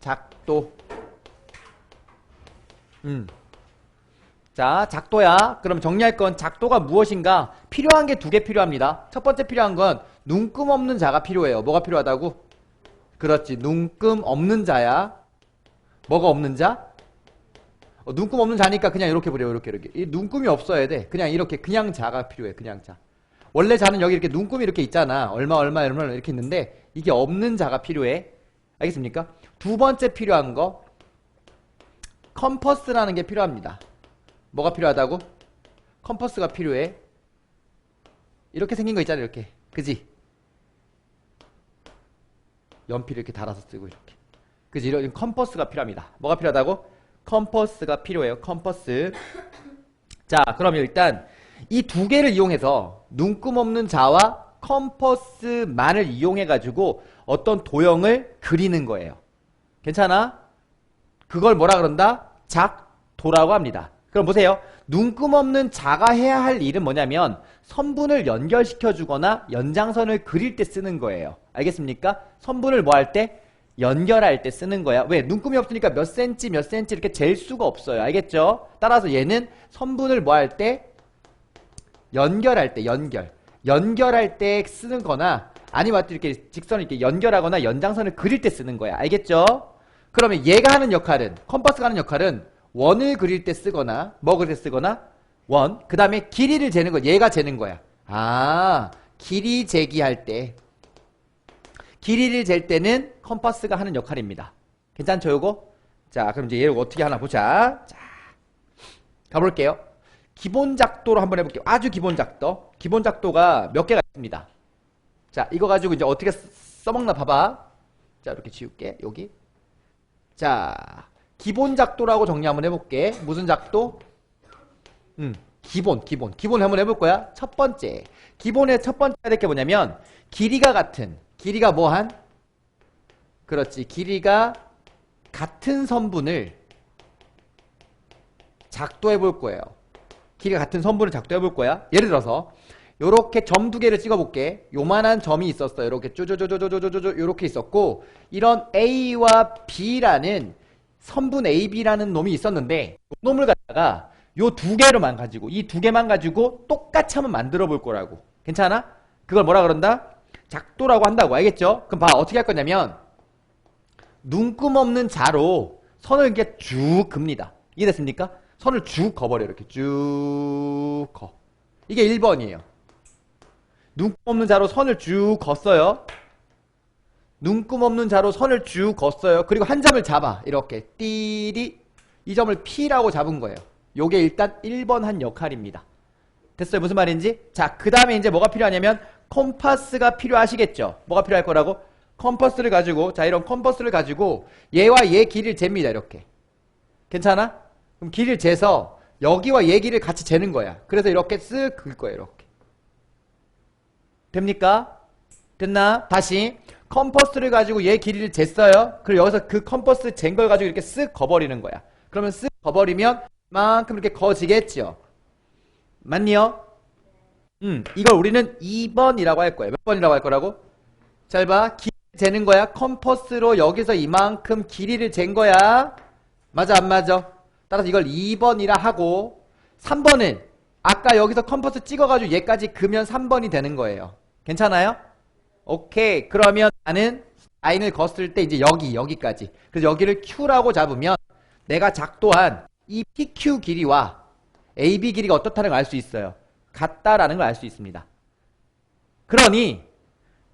작도. 음. 자, 작도야. 그럼 정리할 건 작도가 무엇인가? 필요한 게 두 개 필요합니다. 첫 번째 필요한 건 눈금 없는 자가 필요해요. 뭐가 필요하다고? 그렇지. 눈금 없는 자야. 뭐가 없는 자? 어, 눈금 없는 자니까 그냥 이렇게 그려요. 이렇게 이렇게. 이 눈금이 없어야 돼. 그냥 이렇게 그냥 자가 필요해. 그냥 자. 원래 자는 여기 이렇게 눈금이 이렇게 있잖아. 얼마 얼마 얼마 이렇게 있는데 이게 없는 자가 필요해. 알겠습니까? 두 번째 필요한 거 컴퍼스라는 게 필요합니다. 뭐가 필요하다고? 컴퍼스가 필요해. 이렇게 생긴 거 있잖아, 이렇게. 그지? 연필 이렇게 달아서 쓰고 이렇게. 그지? 이런 컴퍼스가 필요합니다. 뭐가 필요하다고? 컴퍼스가 필요해요. 컴퍼스. 자, 그럼 일단 이 두 개를 이용해서 눈금 없는 자와 컴퍼스만을 이용해 가지고 어떤 도형을 그리는 거예요. 괜찮아? 그걸 뭐라 그런다? 작도라고 합니다. 그럼 보세요. 눈금 없는 자가 해야 할 일은 뭐냐면 선분을 연결시켜 주거나 연장선을 그릴 때 쓰는 거예요. 알겠습니까? 선분을 뭐 할 때? 연결할 때 쓰는 거야. 왜? 눈금이 없으니까 몇 센치 몇 센치 이렇게 잴 수가 없어요. 알겠죠? 따라서 얘는 선분을 뭐 할 때? 연결할 때 연결. 연결할 때 쓰는 거나 아니면 이렇게 직선을 이렇게 연결하거나 연장선을 그릴 때 쓰는 거야. 알겠죠? 그러면 얘가 하는 역할은 컴퍼스가 하는 역할은 원을 그릴 때 쓰거나 뭐 그릴 때 쓰거나 원. 그 다음에 길이를 재는 거 얘가 재는 거야. 아 길이 재기 할 때 길이를 잴 때는 컴퍼스가 하는 역할입니다. 괜찮죠 요거? 자 그럼 이제 얘를 어떻게 하나 보자. 자 가볼게요. 기본 작도로 한번 해볼게요. 아주 기본 작도. 기본 작도가 몇 개가 있습니다. 자 이거 가지고 이제 어떻게 쓰- 써먹나 봐봐. 자 이렇게 지울게 여기. 자, 기본 작도라고 정리 한번 해볼게. 무슨 작도? 음, 기본, 기본. 기본 한번 해볼 거야. 첫 번째. 기본의 첫 번째 해야 될게 뭐냐면, 길이가 같은, 길이가 뭐한? 그렇지. 길이가 같은 선분을 작도해 볼 거예요. 길이가 같은 선분을 작도해 볼 거야. 예를 들어서, 요렇게 점 두 개를 찍어 볼게. 요만한 점이 있었어요. 요렇게 쪼쪼쪼쪼쪼쪼쪼 요렇게 있었고 이런 A와 B라는 선분 AB라는 놈이 있었는데 요 놈을 갖다가 요 두 개로만 가지고 이 두 개만 가지고 똑같이 한번 만들어 볼 거라고. 괜찮아? 그걸 뭐라 그런다? 작도라고 한다고. 알겠죠? 그럼 봐. 어떻게 할 거냐면 눈금 없는 자로 선을 이렇게 쭉 긋니다. 이해됐습니까? 선을 쭉 그어버려. 이렇게 쭉 거. 이게 1번이에요. 눈금 없는 자로 선을 쭉 걷어요. 눈금 없는 자로 선을 쭉 걷어요. 그리고 한 점을 잡아. 이렇게 띠리 이 점을 P라고 잡은 거예요. 요게 일단 1번 한 역할입니다. 됐어요? 무슨 말인지? 자, 그 다음에 이제 뭐가 필요하냐면 컴파스가 필요하시겠죠? 뭐가 필요할 거라고? 컴퍼스를 가지고 자 이런 컴퍼스를 가지고 얘와 얘 길이를 잽니다. 이렇게. 괜찮아? 그럼 길이를 재서 여기와 얘 길이를 같이 재는 거야. 그래서 이렇게 쓱 긁을 거예요. 이렇게. 됩니까? 됐나? 다시 컴퍼스를 가지고 얘 길이를 쟀어요. 그리고 여기서 그 컴퍼스 잰 걸 가지고 이렇게 쓱 거버리는 거야. 그러면 쓱 거버리면 만큼 이렇게 거지겠죠. 맞니요? 음, 이걸 우리는 2번이라고 할 거예요. 몇 번이라고 할 거라고? 잘 봐. 길이 재는 거야. 컴퍼스로 여기서 이만큼 길이를 잰 거야. 맞아, 안 맞아? 따라서 이걸 2번이라 하고 3번은 아까 여기서 컴퍼스 찍어가지고 얘까지 그면 3번이 되는 거예요. 괜찮아요? 오케이. 그러면 나는 라인을 걷을 때 이제 여기, 여기까지. 그래서 여기를 Q라고 잡으면 내가 작도한 이 PQ 길이와 AB 길이가 어떻다는 걸 알 수 있어요. 같다라는 걸 알 수 있습니다. 그러니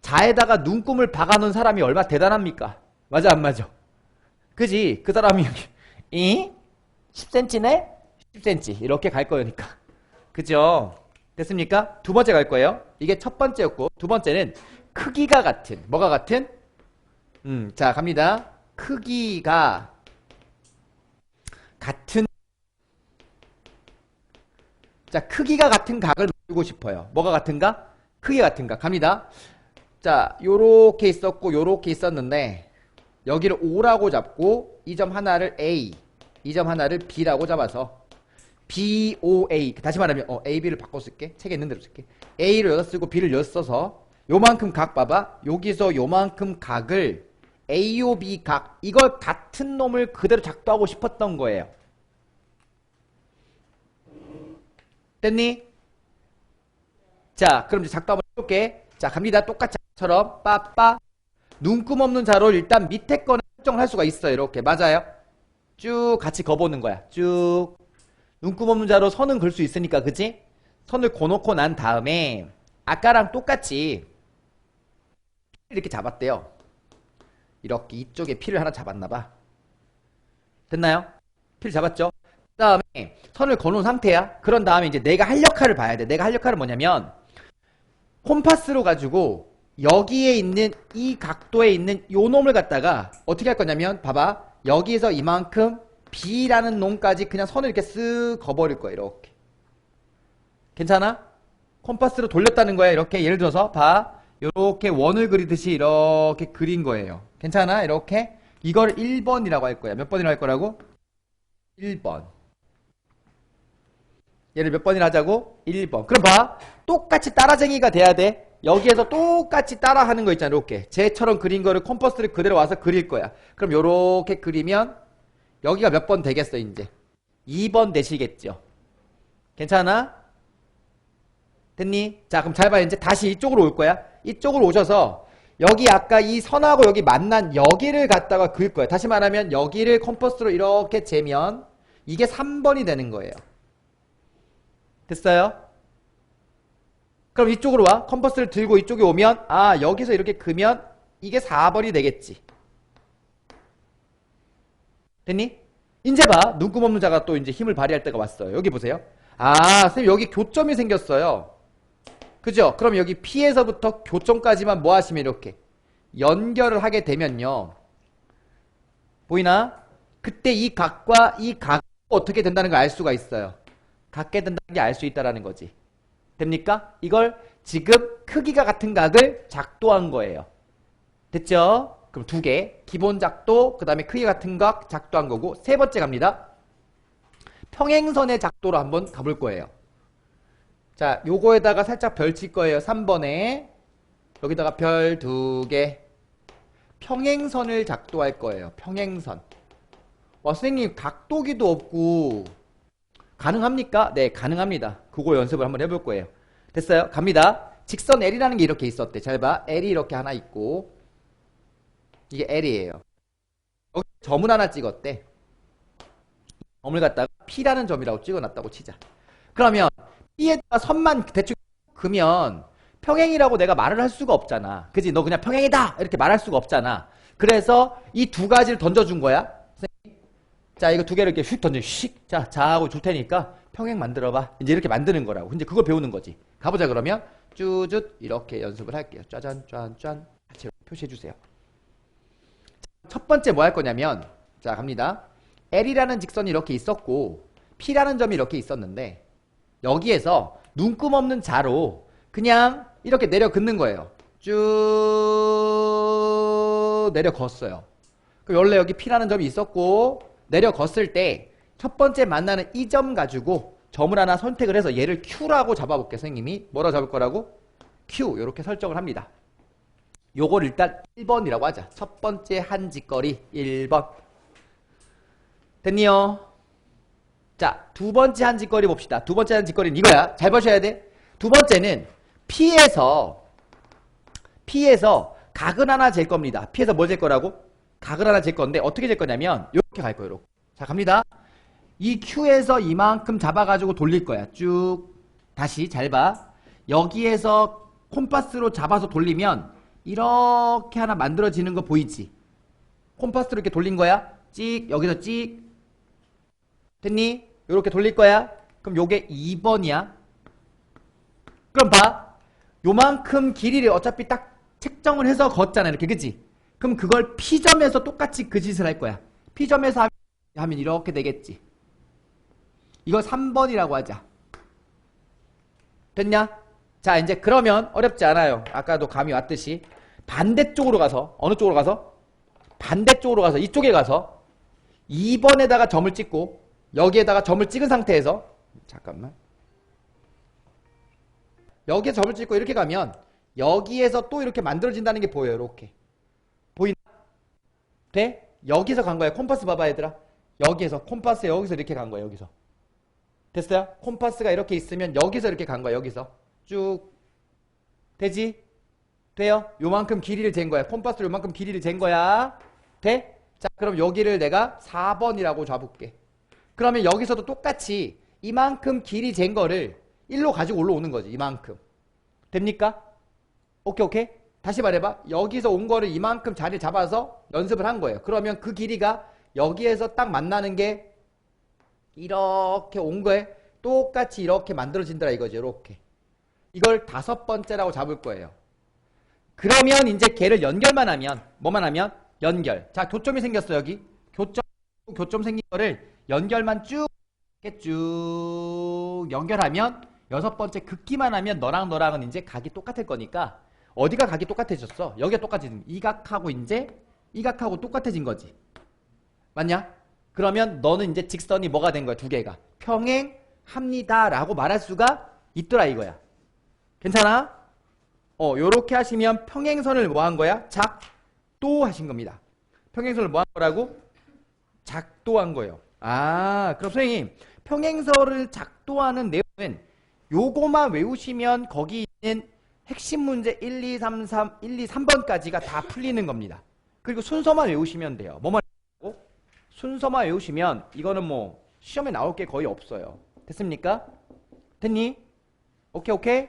자에다가 눈금을 박아놓은 사람이 얼마나 대단합니까? 맞아 안 맞아? 그지? 그 사람이 여기 이 10cm네? 10cm 이렇게 갈 거니까 그죠? 됐습니까? 두 번째 갈 거예요. 이게 첫 번째였고 두 번째는 크기가 같은 뭐가 같은? 음, 자 갑니다. 크기가 같은 자 크기가 같은 각을 만들고 싶어요. 뭐가 같은가? 크기 같은가? 갑니다. 자 요렇게 있었고 요렇게 있었는데 여기를 O라고 잡고 이 점 하나를 A 이 점 하나를 B라고 잡아서 BOA 다시 말하면 어, AB를 바꿔 쓸게 책에 있는 대로 쓸게 A를 여기다 쓰고 B를 여기다 써서 요만큼 각 봐봐 여기서 요만큼 각을 AOB 각 이걸 같은 놈을 그대로 작도하고 싶었던 거예요. 됐니? 자, 그럼 이제 작도 한번 해볼게. 자, 갑니다. 똑같이 처럼 빠빠 눈금 없는 자로를 일단 밑에 거는 설정을 할 수가 있어요. 이렇게 맞아요. 쭉 같이 거보는 거야. 쭉 눈금 없는 자로 선은 걸수 있으니까 그지? 선을 고놓고 난 다음에 아까랑 똑같이 이렇게 잡았대요. 이렇게 이쪽에 피를 하나 잡았나봐. 됐나요? 피를 잡았죠? 그 다음에 선을 거놓은 상태야. 그런 다음에 이제 내가 할 역할을 봐야 돼. 내가 할 역할은 뭐냐면 콤파스로 가지고 여기에 있는 이 각도에 있는 요 놈을 갖다가 어떻게 할 거냐면 봐봐. 여기에서 이만큼 B라는 놈까지 그냥 선을 이렇게 쓱 거버릴 거야. 이렇게. 괜찮아? 콤파스로 돌렸다는 거야. 이렇게 예를 들어서 봐. 이렇게 원을 그리듯이 이렇게 그린 거예요. 괜찮아? 이렇게 이걸 1번이라고 할 거야. 몇 번이라고 할 거라고? 1번. 얘를 몇 번이나 하자고? 1번. 그럼 봐. 똑같이 따라쟁이가 돼야 돼. 여기에서 똑같이 따라하는 거 있잖아. 이렇게. 쟤처럼 그린 거를 컴퍼스를 그대로 와서 그릴 거야. 그럼 요렇게 그리면 여기가 몇 번 되겠어, 이제. 2번 되시겠죠. 괜찮아? 됐니? 자, 그럼 잘 봐. 이제 다시 이쪽으로 올 거야. 이쪽으로 오셔서 여기 아까 이 선하고 여기 만난 여기를 갖다가 그을 거야. 다시 말하면 여기를 컴퍼스로 이렇게 재면 이게 3번이 되는 거예요. 됐어요? 그럼 이쪽으로 와. 컴퍼스를 들고 이쪽에 오면 아 여기서 이렇게 그면 이게 4번이 되겠지. 됐니? 이제 봐. 눈금 없는 자가 또 이제 힘을 발휘할 때가 왔어요. 여기 보세요. 아, 선생님 여기 교점이 생겼어요. 그죠? 그럼 여기 P에서부터 교점까지만 뭐 하시면 이렇게 연결을 하게 되면요. 보이나? 그때 이 각과 이 각 어떻게 된다는 걸 알 수가 있어요. 같게 된다는 게 알 수 있다라는 거지. 됩니까? 이걸 지금 크기가 같은 각을 작도한 거예요. 됐죠? 그럼 두 개. 기본 작도, 그 다음에 크기 같은 각 작도한 거고, 세 번째 갑니다. 평행선의 작도로 한번 가볼 거예요. 자, 요거에다가 살짝 별 칠 거예요. 3번에. 여기다가 별 두 개. 평행선을 작도할 거예요. 평행선. 와, 선생님, 각도기도 없고, 가능합니까? 네, 가능합니다. 그거 연습을 한번 해볼 거예요. 됐어요? 갑니다. 직선 L이라는 게 이렇게 있었대. 잘 봐. L이 이렇게 하나 있고, 이게 L이에요. 여기 점을 하나 찍었대. 점을 갖다가 P라는 점이라고 찍어놨다고 치자. 그러면 P에다가 선만 대충 그면 평행이라고 내가 말을 할 수가 없잖아. 그지? 너 그냥 평행이다! 이렇게 말할 수가 없잖아. 그래서 이 두 가지를 던져준 거야. 자, 이거 두 개를 이렇게 휙 던져, 휙. 자, 자하고 줄 테니까 평행 만들어봐. 이제 이렇게 만드는 거라고. 근데 그걸 배우는 거지. 가보자, 그러면. 쭈쭈 이렇게 연습을 할게요. 짜잔, 짠, 짠. 같이 표시해주세요. 첫 번째 뭐 할 거냐면, 자, 갑니다. L이라는 직선이 이렇게 있었고, P라는 점이 이렇게 있었는데, 여기에서 눈금 없는 자로 그냥 이렇게 내려 긋는 거예요. 쭉 내려 걷어요. 그럼 원래 여기 P라는 점이 있었고, 내려 걷을 때 첫 번째 만나는 이 점 가지고 점을 하나 선택을 해서 얘를 Q라고 잡아볼게요. 선생님이 뭐라고 잡을 거라고? Q 이렇게 설정을 합니다. 요걸 일단 1번이라고 하자. 첫 번째 한 짓거리 1번. 됐니요? 자, 두 번째 한 짓거리 봅시다. 두 번째 한 짓거리는 이거야. 잘 보셔야 돼. 두 번째는 P에서 P에서 각은 하나 잴 겁니다. P에서 뭘잴 거라고? 각을 하나 잴 건데 어떻게 잴 거냐면 이렇게 갈 거예요. 이렇게. 자, 갑니다. 이 Q에서 이만큼 잡아가지고 돌릴 거야. 쭉 다시 잘 봐. 여기에서 콤파스로 잡아서 돌리면 이렇게 하나 만들어지는 거 보이지? 콤파스로 이렇게 돌린 거야. 찍 여기서 찍 됐니? 이렇게 돌릴 거야. 그럼 요게 2번이야. 그럼 봐. 요만큼 길이를 어차피 딱 책정을 해서 걷잖아. 이렇게 그지? 그럼 그걸 P점에서 똑같이 그 짓을 할 거야. P점에서 하면- 이렇게 되겠지. 이거 3번이라고 하자. 됐냐? 자, 이제 그러면 어렵지 않아요. 아까도 감이 왔듯이. 반대쪽으로 가서, 어느 쪽으로 가서? 반대쪽으로 가서, 이쪽에 가서 2번에다가 점을 찍고, 여기에다가 점을 찍은 상태에서, 잠깐만. 여기에 점을 찍고 이렇게 가면, 여기에서 또 이렇게 만들어진다는 게 보여요. 이렇게. 보이나? 돼? 여기서 간 거야. 콤파스 봐봐 얘들아. 여기에서 콤파스 여기서 이렇게 간 거야. 여기서. 됐어요? 콤파스가 이렇게 있으면 여기서 이렇게 간 거야. 여기서. 쭉 되지? 돼요? 요만큼 길이를 잰 거야. 콤파스로 요만큼 길이를 잰 거야. 돼? 자, 그럼 여기를 내가 4번이라고 잡을게. 그러면 여기서도 똑같이 이만큼 길이 잰 거를 1로 가지고 올라오는 거지. 이만큼. 됩니까? 오케이, 오케이. 다시 말해봐. 여기서 온 거를 이만큼 자리 잡아서 연습을 한 거예요. 그러면 그 길이가 여기에서 딱 만나는 게 이렇게 온 거에 똑같이 이렇게 만들어진다 이거죠. 이렇게. 이걸 다섯 번째라고 잡을 거예요. 그러면 이제 걔를 연결만 하면 뭐만 하면 연결. 자, 교점이 생겼어 여기. 교점 교점 생긴 거를 연결만 쭉 쭉 연결하면 여섯 번째 긋기만 하면 너랑 너랑은 이제 각이 똑같을 거니까 어디가 각이 똑같아졌어? 여기가 똑같아진 이 각하고 이제 이 각하고 똑같아진 거지. 맞냐? 그러면 너는 이제 직선이 뭐가 된 거야? 두 개가 평행합니다라고 말할 수가 있더라 이거야. 괜찮아? 어, 요렇게 하시면 평행선을 뭐 한 거야? 작도 하신 겁니다. 평행선을 뭐 한 거라고? 작도한 거예요. 아, 그럼 선생님, 평행선을 작도하는 내용은 요거만 외우시면 거기 있는 핵심 문제 1, 2, 3, 3, 1, 2, 3번까지가 다 풀리는 겁니다. 그리고 순서만 외우시면 돼요. 뭐만 외우고? 순서만 외우시면 이거는 뭐 시험에 나올 게 거의 없어요. 됐습니까? 됐니? 오케이, 오케이?